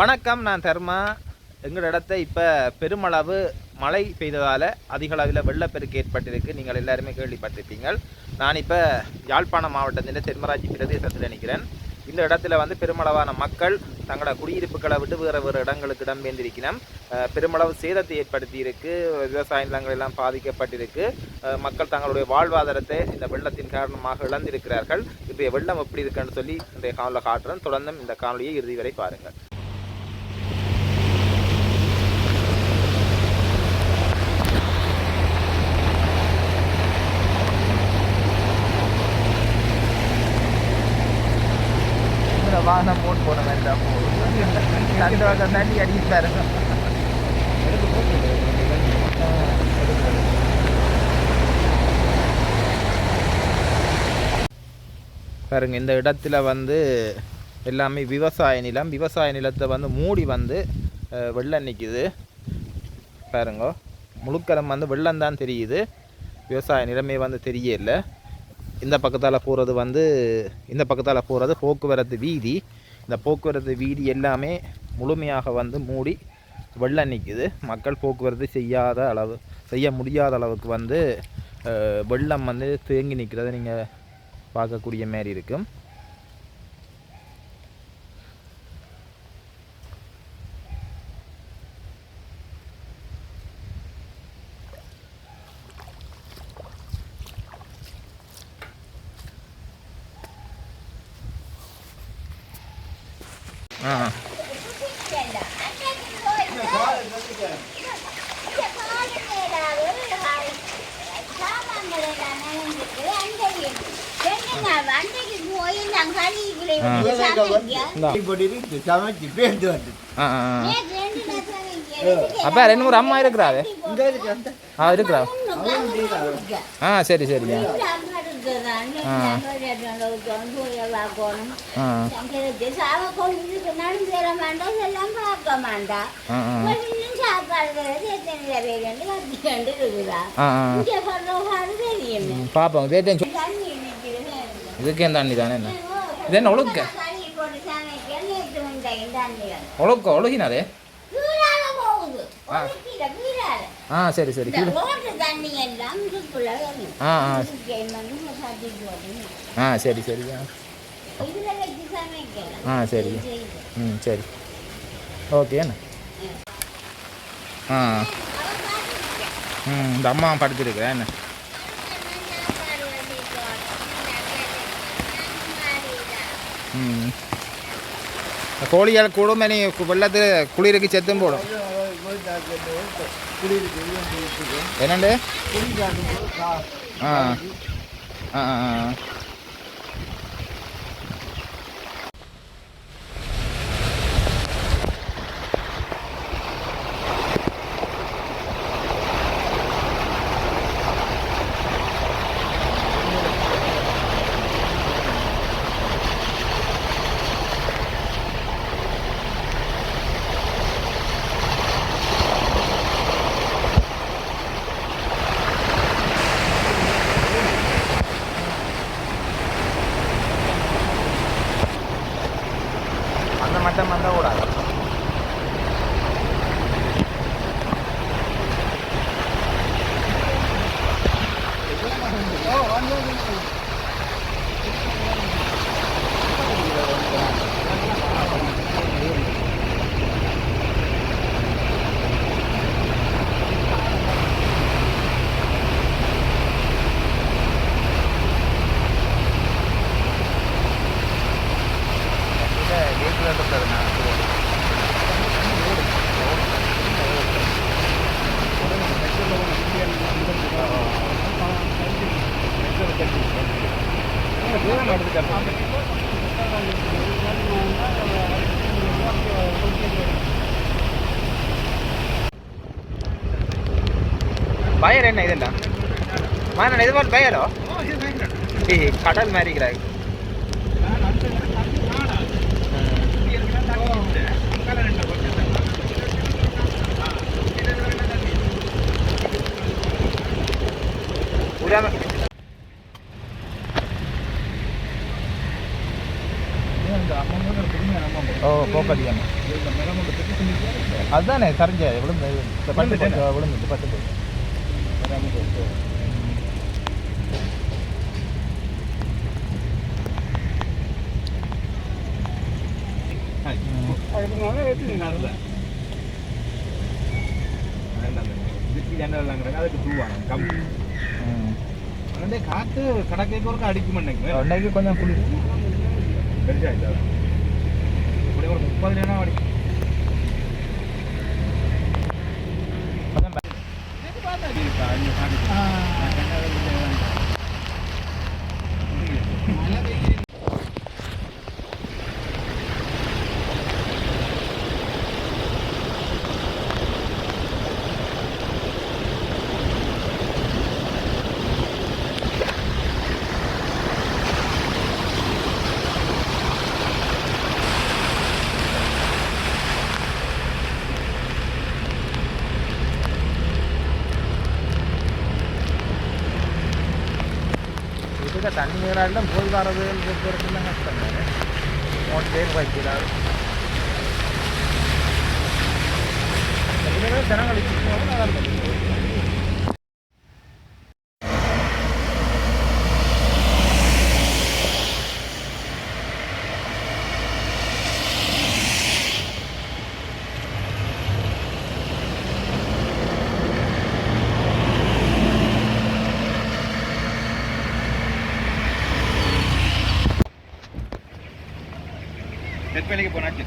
வணக்கம் நான் தர்மா. எங்கள் இடத்த இப்போ பெருமளவு மழை பெய்ததால் அதிக அளவில் வெள்ளப்பெருக்கு ஏற்பட்டிருக்கு. நீங்கள் எல்லாருமே கேள்விப்பட்டிருப்பீங்கள். நான் இப்போ யாழ்ப்பாணம் மாவட்டத்தின் தென்மராட்சி பிரதேசத்தில் நிற்கிறேன் இந்த இடத்துல வந்து பெருமளவான மக்கள் தங்களோட குடியிருப்புகளை விட்டு வேறு வேறு இடங்களுக்கு இடம்பெயர்ந்திருக்கணும் பெருமளவு சேதத்தை ஏற்படுத்தியிருக்கு. விவசாய நிலங்கள் எல்லாம் பாதிக்கப்பட்டிருக்கு. மக்கள் தங்களுடைய வாழ்வாதாரத்தை இந்த வெள்ளத்தின் காரணமாக இழந்திருக்கிறார்கள். இன்றைய வெள்ளம் எப்படி இருக்குன்னு சொல்லி இன்றைய காணொலியில் காட்டுறேன். தொடர்ந்தும் இந்த காணொலியை இறுதி வரை பாருங்கள் இதில் வாகனம் போட்டு போன மாதிரி தான் போகும் அந்த பக்கம் தண்ணி அடிப்பாரு பாருங்க இந்த இடத்துல வந்து எல்லாமே விவசாய நிலம். விவசாய நிலத்தை வந்து மூடி வந்து வெள்ளம் நிற்கிது பாருங்க முழுக்கரம் வந்து வெள்ளம் தான் தெரியுது. விவசாய நிலமே வந்து தெரியல. இந்த பக்கத்தால் போகிறது வந்து இந்த பக்கத்தால் போகிறது போக்குவரத்து வீதி. இந்த போக்குவரத்து வீதி எல்லாமே முழுமையாக வந்து மூடி வெள்ளம் நிற்குது மக்கள் போக்குவரத்து செய்யாத அளவு செய்ய முடியாத அளவுக்கு வந்து வெள்ளம் வந்து தேங்கி நிற்கிறத நீங்கள் பார்க்கக்கூடிய மாரி இருக்கும் ஆ இந்தா. சமைச்சு பேருந்து வந்து ஆ ஆ ஆ. அப்பா ரெண்டு மூணு அம்மா இருக்கிறாரு. ஆ இருக்கிறா ஆ சரி சரி ஆ ஆ ஆ ஆ ஆ ஆ பார்ப்போம் தேட்டேன் இதுக்கே தண்ணி தானே என்ன இது என்ன ஒழுக்க ஒழுக்க ஒழுகினாதே ஆ சரி சரி கீழே ஆ ஆ. ஆ சரி சரி. ஆ. சரி. ம் சரி. ஓகே ஆ. ம் இந்த அம்மா படிச்சிருக்கிறேன் என்ன? ம். கோழியால் கூடும் நீ வெள்ளத்தில் குளிருக்கு செத்தும் போடும். என்னண்டு? ஆ ஆ ஆ. பயர் என்ன இதெல்லாம் மாறன் இது போல் பயரோ கடல் மாதிரி இருக்கிறாய் உடாம ஓ போக்கடியாமா. அதுதானே சரிஞ்ச விழுந்து பட்டு விழுந்து பட்டு போச்சு. ம். காத்து கடற்கரைக்கு அடிக்க மாட்டேங்க இன்னைக்கு கொஞ்சம் குளிர். பெருசா இல்லை இப்படி ஒரு முப்பது நேரம் இதுக்கு தண்ணி நீராடலாம் போய் வரது போகிறதுலாம் கஷ்டம் தானே மோட்டே வைக்கிறார் இதுவே ஜனங்களுக்கு போகணும் நல்லா இருக்கும் después le que poner aquí.